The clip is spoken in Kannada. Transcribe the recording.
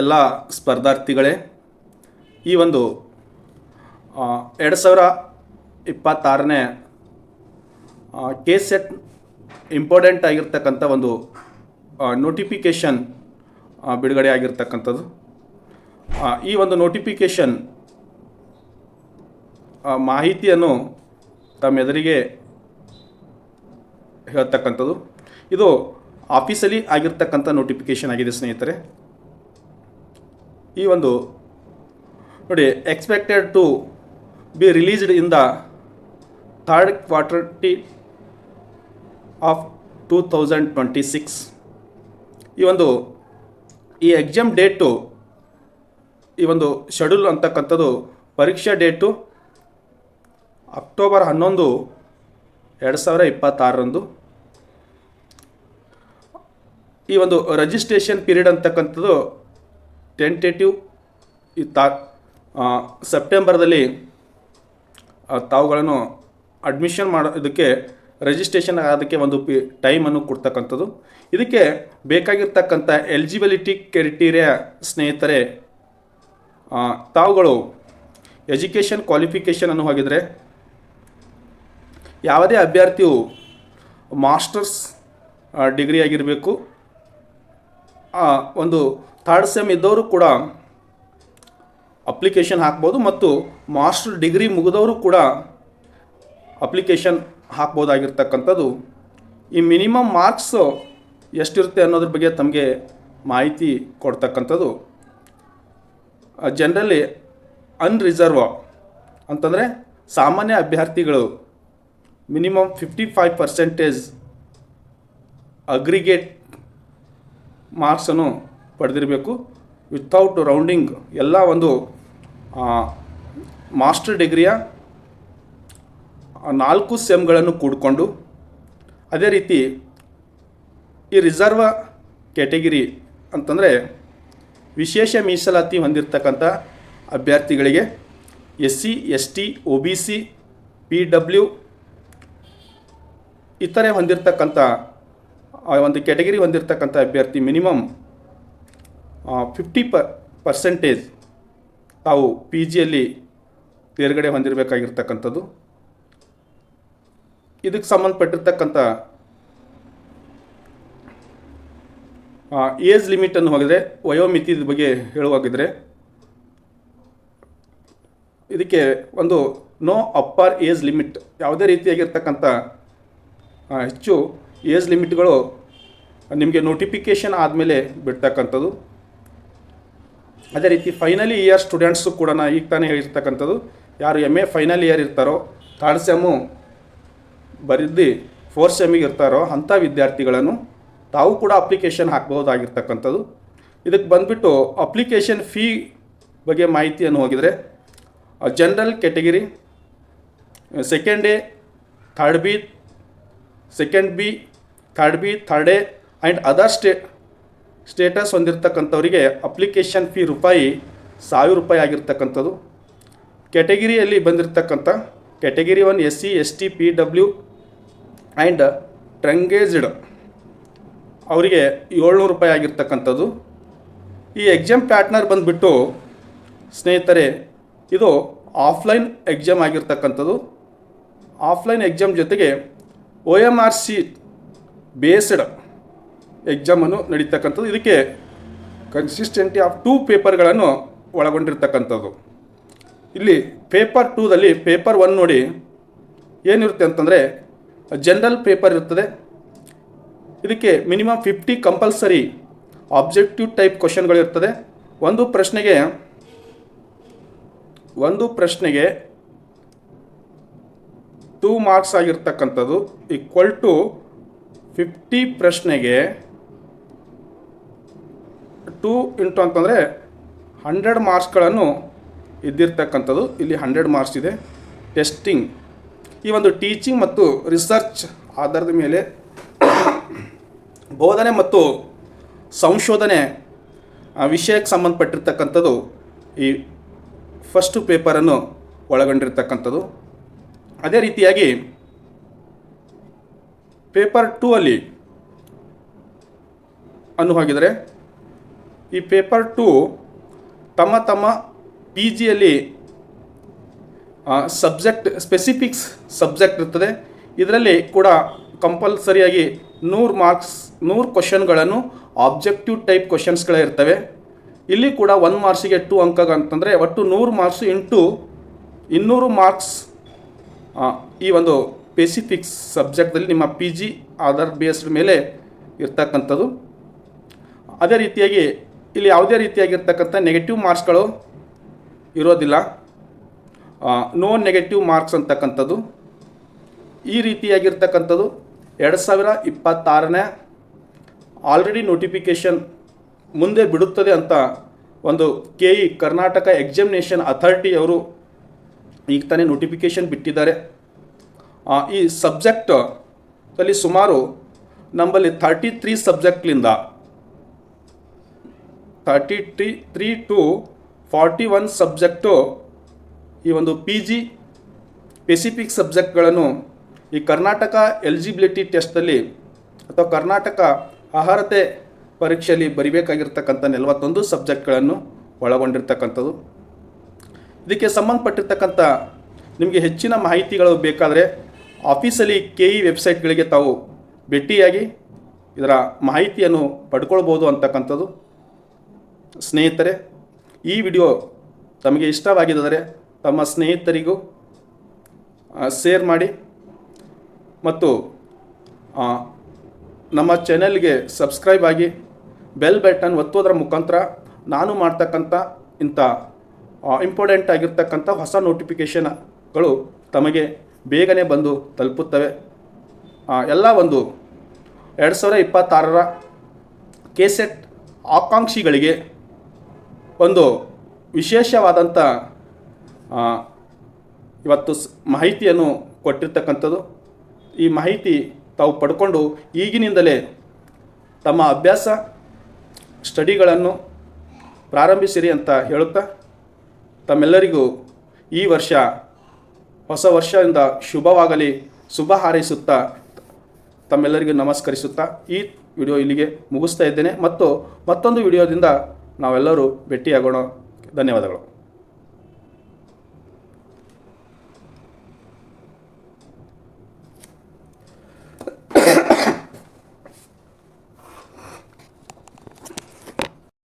ಎಲ್ಲ ಸ್ಪರ್ಧಾರ್ಥಿಗಳೇ, ಈ ಒಂದು ಎರಡು ಸಾವಿರ ಇಪ್ಪತ್ತಾರನೇ ಕೆ ಸೆಟ್ ಇಂಪಾರ್ಟೆಂಟ್ ಆಗಿರ್ತಕ್ಕಂಥ ಒಂದು ನೋಟಿಫಿಕೇಷನ್ ಬಿಡುಗಡೆ ಆಗಿರ್ತಕ್ಕಂಥದ್ದು. ಈ ಒಂದು ನೋಟಿಫಿಕೇಷನ್ ಮಾಹಿತಿಯನ್ನು ತಮ್ಮೆದುರಿಗೆ ಹೇಳ್ತಕ್ಕಂಥದ್ದು. ಇದು ಆಫೀಸಲ್ಲಿ ಆಗಿರ್ತಕ್ಕಂಥ ನೋಟಿಫಿಕೇಷನ್ ಆಗಿದೆ ಸ್ನೇಹಿತರೆ. ಈ ಒಂದು ನೋಡಿ expected to be released in the third quarter of two thousand twenty six ಈ ಒಂದು, ಈ ಎಕ್ಸಾಮ್ ಡೇಟು ಈ ಒಂದು ಶೆಡ್ಯೂಲ್ ಅಂತಕ್ಕಂಥದ್ದು ಪರೀಕ್ಷಾ ಡೇಟು ಅಕ್ಟೋಬರ್ ಹನ್ನೊಂದು ಎರಡು ಸಾವಿರ ಇಪ್ಪತ್ತಾರರಂದು. ಈ ಒಂದು ರಜಿಸ್ಟ್ರೇಷನ್ ಪೀರಿಯಡ್ ಅಂತಕ್ಕಂಥದ್ದು ಟೆಂಟೇಟಿವ್ ಈ ತಾ ಸೆಪ್ಟೆಂಬರ್ದಲ್ಲಿ ತಾವುಗಳನ್ನು ಅಡ್ಮಿಷನ್ ಮಾಡೋದಕ್ಕೆ ರಿಜಿಸ್ಟ್ರೇಷನ್ ಆಗೋದಕ್ಕೆ ಒಂದು ಪಿ ಟೈಮನ್ನು ಕೊಡ್ತಕ್ಕಂಥದ್ದು. ಇದಕ್ಕೆ ಬೇಕಾಗಿರ್ತಕ್ಕಂಥ ಎಲಿಜಿಬಿಲಿಟಿ ಕ್ರೈಟೀರಿಯಾ ಸ್ನೇಹಿತರೆ ತಾವುಗಳು ಎಜುಕೇಷನ್ ಕ್ವಾಲಿಫಿಕೇಷನ್ ಅನ್ನು ಹೋಗಿದರೆ, ಯಾವುದೇ ಅಭ್ಯರ್ಥಿಯು ಮಾಸ್ಟರ್ಸ್ ಡಿಗ್ರಿ ಆಗಿರಬೇಕು ಒಂದು ಥರ್ಡ್ ಸೆಮ್ ಇದ್ದವರು ಕೂಡ ಅಪ್ಲಿಕೇಶನ್ ಹಾಕ್ಬೋದು ಮತ್ತು ಮಾಸ್ಟರ್ ಡಿಗ್ರಿ ಮುಗಿದವರು ಕೂಡ ಅಪ್ಲಿಕೇಶನ್ ಹಾಕ್ಬೋದಾಗಿರ್ತಕ್ಕಂಥದ್ದು. ಈ ಮಿನಿಮಮ್ ಮಾರ್ಕ್ಸ್ ಎಷ್ಟಿರುತ್ತೆ ಅನ್ನೋದ್ರ ಬಗ್ಗೆ ತಮಗೆ ಮಾಹಿತಿ ಕೊಡ್ತಕ್ಕಂಥದ್ದು. ಜನರಲಿ ಅನ್ರಿಸರ್ವ್ ಅಂತಂದರೆ ಸಾಮಾನ್ಯ ಅಭ್ಯರ್ಥಿಗಳು minimum fifty five percentage aggregate ಮಾರ್ಕ್ಸನ್ನು ಪಡೆದಿರಬೇಕು. ವಿತೌಟ್ ರೌಂಡಿಂಗ್ ಎಲ್ಲ ಒಂದು ಮಾಸ್ಟರ್ ಡಿಗ್ರಿಯ ನಾಲ್ಕು ಸೆಮ್ಗಳನ್ನು ಕೂಡಿಕೊಂಡು, ಅದೇ ರೀತಿ ಈ ರಿಸರ್ವ ಕ್ಯಾಟಗಿರಿ ಅಂತಂದರೆ ವಿಶೇಷ ಮೀಸಲಾತಿ ಹೊಂದಿರತಕ್ಕಂಥ ಅಭ್ಯರ್ಥಿಗಳಿಗೆ S C S T O B C P W ಇತರೆ ಹೊಂದಿರತಕ್ಕಂಥ ಆ ಒಂದು ಕ್ಯಾಟಗರಿ ಹೊಂದಿರತಕ್ಕಂಥ ಅಭ್ಯರ್ಥಿ ಮಿನಿಮಮ್ ಫಿಫ್ಟಿ ಪ ಪರ್ಸೆಂಟೇಜ್ ತಾವು ಪಿ ಜಿಯಲ್ಲಿ ತೇರ್ಗಡೆ ಹೊಂದಿರಬೇಕಾಗಿರ್ತಕ್ಕಂಥದ್ದು. ಇದಕ್ಕೆ ಸಂಬಂಧಪಟ್ಟಿರ್ತಕ್ಕಂಥ ಏಜ್ ಲಿಮಿಟನ್ನು ಹೋಗಿದ್ರೆ ವಯೋಮಿತಿ ಬಗ್ಗೆ ಹೇಳುವಾಗಿದ್ರೆ, ಇದಕ್ಕೆ ಒಂದು ನೋ ಅಪ್ಪರ್ ಏಜ್ ಲಿಮಿಟ್ ಯಾವುದೇ ರೀತಿಯಾಗಿರ್ತಕ್ಕಂಥ ಹೆಚ್ಚು ಏಜ್ ಲಿಮಿಟ್ಗಳು ನಿಮಗೆ ನೋಟಿಫಿಕೇಷನ್ ಆದಮೇಲೆ ಬಿಡ್ತಕ್ಕಂಥದ್ದು. ಅದೇ ರೀತಿ ಫೈನಲ್ ಇಯರ್ ಸ್ಟೂಡೆಂಟ್ಸು ಕೂಡ ಈಗ ತಾನೇ ಹೇಳಿರ್ತಕ್ಕಂಥದ್ದು. ಯಾರು ಎಂ ಎ ಫೈನಲ್ ಇಯರ್ ಇರ್ತಾರೋ ಥರ್ಡ್ ಸೆಮ್ಮು ಬರೆದು ಫೋರ್ತ್ ಸೆಮ್ಮಿಗೆ ಇರ್ತಾರೋ, ಅಂಥ ವಿದ್ಯಾರ್ಥಿಗಳನ್ನು ತಾವು ಕೂಡ ಅಪ್ಲಿಕೇಶನ್ ಹಾಕ್ಬೋದಾಗಿರ್ತಕ್ಕಂಥದ್ದು ಇದಕ್ಕೆ ಬಂದುಬಿಟ್ಟು ಅಪ್ಲಿಕೇಶನ್ ಫೀ ಬಗ್ಗೆ ಮಾಹಿತಿಯನ್ನು ಹೋಗಿದರೆ general category second A third B second B third B third A and other stay status ಹೊಂದಿರತಕ್ಕಂಥವರಿಗೆ application fee ರೂಪಾಯಿ ಸಾವಿರ ರೂಪಾಯಿ ಆಗಿರ್ತಕ್ಕಂಥದ್ದು. ಕ್ಯಾಟಗಿರಿಯಲ್ಲಿ ಬಂದಿರತಕ್ಕಂಥ category one S C S T P W and ಟ್ರಂಗೇಜ್ಡ್ ಅವರಿಗೆ ಏಳ್ನೂರು ರೂಪಾಯಿ ಆಗಿರ್ತಕ್ಕಂಥದ್ದು. ಈ ಎಕ್ಸಾಮ್ ಪ್ಯಾಟ್ನರ್ ಬಂದುಬಿಟ್ಟು ಸ್ನೇಹಿತರೆ, ಇದು ಆಫ್ಲೈನ್ ಎಕ್ಸಾಮ್ ಆಗಿರ್ತಕ್ಕಂಥದ್ದು. ಆಫ್ಲೈನ್ ಎಕ್ಸಾಮ್ ಜೊತೆಗೆ O M R C based ಎಕ್ಸಾಮನ್ನು ನಡೀತಕ್ಕಂಥದ್ದು. ಇದಕ್ಕೆ ಕನ್ಸಿಸ್ಟೆಂಟಿ ಆಫ್ ಟೂ ಪೇಪರ್ಗಳನ್ನು ಒಳಗೊಂಡಿರ್ತಕ್ಕಂಥದ್ದು. ಇಲ್ಲಿ ಪೇಪರ್ ಟೂದಲ್ಲಿ ಪೇಪರ್ ಒನ್ ನೋಡಿ ಏನಿರುತ್ತೆ ಅಂತಂದರೆ ಜನರಲ್ ಪೇಪರ್ ಇರ್ತದೆ ಇದಕ್ಕೆ minimum fifty compulsory objective type ಕ್ವಶನ್ಗಳಿರ್ತದೆ ಒಂದು ಪ್ರಶ್ನೆಗೆ ಒಂದು ಪ್ರಶ್ನೆಗೆ ಟೂ ಮಾರ್ಕ್ಸ್ ಆಗಿರ್ತಕ್ಕಂಥದ್ದು ಈಕ್ವಲ್ ಟು ಫಿಫ್ಟಿ ಪ್ರಶ್ನೆಗೆ ಟೂ ಇಂಟು ಅಂತಂದರೆ ಹಂಡ್ರೆಡ್ ಮಾರ್ಕ್ಸ್ಗಳನ್ನು ಇದ್ದಿರ್ತಕ್ಕಂಥದ್ದು. ಇಲ್ಲಿ ಹಂಡ್ರೆಡ್ ಮಾರ್ಕ್ಸ್ ಇದೆ. ಟೆಸ್ಟಿಂಗ್ ಈ ಒಂದು ಟೀಚಿಂಗ್ ಮತ್ತು ರಿಸರ್ಚ್ ಆಧಾರದ ಮೇಲೆ ಬೋಧನೆ ಮತ್ತು ಸಂಶೋಧನೆ ವಿಷಯಕ್ಕೆ ಸಂಬಂಧಪಟ್ಟಿರ್ತಕ್ಕಂಥದ್ದು ಈ ಫಸ್ಟು ಪೇಪರನ್ನು ಒಳಗೊಂಡಿರ್ತಕ್ಕಂಥದ್ದು. ಅದೇ ರೀತಿಯಾಗಿ ಪೇಪರ್ ಟೂ ಅಲ್ಲಿ ಅನ್ನು ಹಾಗಿದರೆ ಈ ಪೇಪರ್ ಟು ತಮ್ಮ ತಮ್ಮ ಪಿ ಜಿಯಲ್ಲಿ ಸಬ್ಜೆಕ್ಟ್ ಸ್ಪೆಸಿಫಿಕ್ಸ್ ಸಬ್ಜೆಕ್ಟ್ ಇರ್ತದೆ. ಇದರಲ್ಲಿ ಕೂಡ ಕಂಪಲ್ಸರಿಯಾಗಿ ನೂರು ಮಾರ್ಕ್ಸ್, ನೂರು ಕ್ವಶನ್ಗಳನ್ನು ಆಬ್ಜೆಕ್ಟಿವ್ ಟೈಪ್ ಕ್ವಶನ್ಸ್ಗಳೇ ಇರ್ತವೆ. ಇಲ್ಲಿ ಕೂಡ ಒಂದು ಮಾರ್ಕ್ಸಿಗೆ ಟು ಅಂಕ ಅಂತಂದರೆ ಒಟ್ಟು ನೂರು ಮಾರ್ಕ್ಸ್ ಇಂಟು ಇನ್ನೂರು ಮಾರ್ಕ್ಸ್ ಈ ಒಂದು ಸ್ಪೆಸಿಫಿಕ್ಸ್ ಸಬ್ಜೆಕ್ಟ್ದಲ್ಲಿ ನಿಮ್ಮ ಪಿ ಜಿ ಆಧಾರ್ ಬೇಸ್ಡ್ ಮೇಲೆ ಇರ್ತಕ್ಕಂಥದ್ದು. ಅದೇ ರೀತಿಯಾಗಿ ಇಲ್ಲಿ ಯಾವುದೇ ರೀತಿಯಾಗಿರ್ತಕ್ಕಂಥ ನೆಗೆಟಿವ್ ಮಾರ್ಕ್ಸ್ಗಳು ಇರೋದಿಲ್ಲ. ನೋ ನೆಗೆಟಿವ್ ಮಾರ್ಕ್ಸ್ ಅಂತಕ್ಕಂಥದ್ದು. ಈ ರೀತಿಯಾಗಿರ್ತಕ್ಕಂಥದ್ದು ಎರಡು ಸಾವಿರ ಇಪ್ಪತ್ತಾರನೇ ಆಲ್ರೆಡಿ ನೋಟಿಫಿಕೇಷನ್ ಮುಂದೆ ಬಿಡುತ್ತದೆ ಅಂತ ಒಂದು ಕೆ ಇ ಕರ್ನಾಟಕ ಎಕ್ಸಾಮಿನೇಷನ್ ಅಥಾರಿಟಿಯವರು ಈಗ ತಾನೇ ನೋಟಿಫಿಕೇಷನ್ ಬಿಟ್ಟಿದ್ದಾರೆ. ಈ ಸಬ್ಜೆಕ್ಟ್, ಅಲ್ಲಿ ಸುಮಾರು ನಮ್ಮಲ್ಲಿ thirty three ಸಬ್ಜೆಕ್ಟ್ಲಿಂದ thirty three three to forty one subject ಈ ಒಂದು ಪಿ ಜಿ ಸ್ಪೆಸಿಫಿಕ್ ಸಬ್ಜೆಕ್ಟ್ಗಳನ್ನು ಈ ಕರ್ನಾಟಕ ಎಲಿಜಿಬಿಲಿಟಿ ಟೆಸ್ಟಲ್ಲಿ ಅಥವಾ ಕರ್ನಾಟಕ ಅರ್ಹತೆ ಪರೀಕ್ಷೆಯಲ್ಲಿ ಬರಿಬೇಕಾಗಿರ್ತಕ್ಕಂಥ ನಲವತ್ತೊಂದು ಸಬ್ಜೆಕ್ಟ್ಗಳನ್ನು ಒಳಗೊಂಡಿರ್ತಕ್ಕಂಥದ್ದು. ಇದಕ್ಕೆ ಸಂಬಂಧಪಟ್ಟಿರ್ತಕ್ಕಂಥ ನಿಮಗೆ ಹೆಚ್ಚಿನ ಮಾಹಿತಿಗಳು ಬೇಕಾದರೆ ಆಫೀಸಲ್ಲಿ ಕೆ ಇ ವೆಬ್ಸೈಟ್ಗಳಿಗೆ ತಾವು ಭೇಟಿಯಾಗಿ ಇದರ ಮಾಹಿತಿಯನ್ನು ಪಡ್ಕೊಳ್ಬೋದು ಅಂತಕ್ಕಂಥದ್ದು. ಸ್ನೇಹಿತರೆ, ಈ ವಿಡಿಯೋ ತಮಗೆ ಇಷ್ಟವಾಗಿದ್ದರೆ ತಮ್ಮ ಸ್ನೇಹಿತರಿಗೂ ಶೇರ್ ಮಾಡಿ ಮತ್ತು ನಮ್ಮ ಚಾನೆಲ್ಗೆ ಸಬ್ಸ್ಕ್ರೈಬ್ ಆಗಿ ಬೆಲ್ ಬಟನ್ ಒತ್ತೋದ್ರ ಮುಖಾಂತರ ನಾನು ಮಾಡ್ತಕ್ಕಂಥ ಇಂಥ ಇಂಪಾರ್ಟೆಂಟ್ ಆಗಿರ್ತಕ್ಕಂಥ ಹೊಸ ನೋಟಿಫಿಕೇಷನ್ಗಳು ತಮಗೆ ಬೇಗನೆ ಬಂದು ತಲುಪುತ್ತವೆ. ಎಲ್ಲ ಒಂದು ಎರಡು ಸಾವಿರ ಇಪ್ಪತ್ತಾರರ ಕೆಸೆಟ್ ಆಕಾಂಕ್ಷಿಗಳಿಗೆ ಒಂದು ವಿಶೇಷವಾದಂಥ ಇವತ್ತು ಮಾಹಿತಿಯನ್ನು ಕೊಟ್ಟಿರ್ತಕ್ಕಂಥದ್ದು. ಈ ಮಾಹಿತಿ ತಾವು ಪಡ್ಕೊಂಡು ಈಗಿನಿಂದಲೇ ತಮ್ಮ ಅಭ್ಯಾಸ, ಸ್ಟಡಿಗಳನ್ನು ಪ್ರಾರಂಭಿಸಿರಿ ಅಂತ ಹೇಳುತ್ತಾ ತಮ್ಮೆಲ್ಲರಿಗೂ ಈ ವರ್ಷ ಹೊಸ ವರ್ಷದಿಂದ ಶುಭವಾಗಲಿ, ಶುಭ ಹಾರೈಸುತ್ತಾ ತಮ್ಮೆಲ್ಲರಿಗೂ ನಮಸ್ಕರಿಸುತ್ತಾ ಈ ವಿಡಿಯೋ ಇಲ್ಲಿಗೆ ಮುಗಿಸ್ತಾ ಇದ್ದೇನೆ. ಮತ್ತು ಮತ್ತೊಂದು ವಿಡಿಯೋದಿಂದ ನಾವೆಲ್ಲರೂ ಭೇಟಿಯಾಗೋಣ. ಧನ್ಯವಾದಗಳು.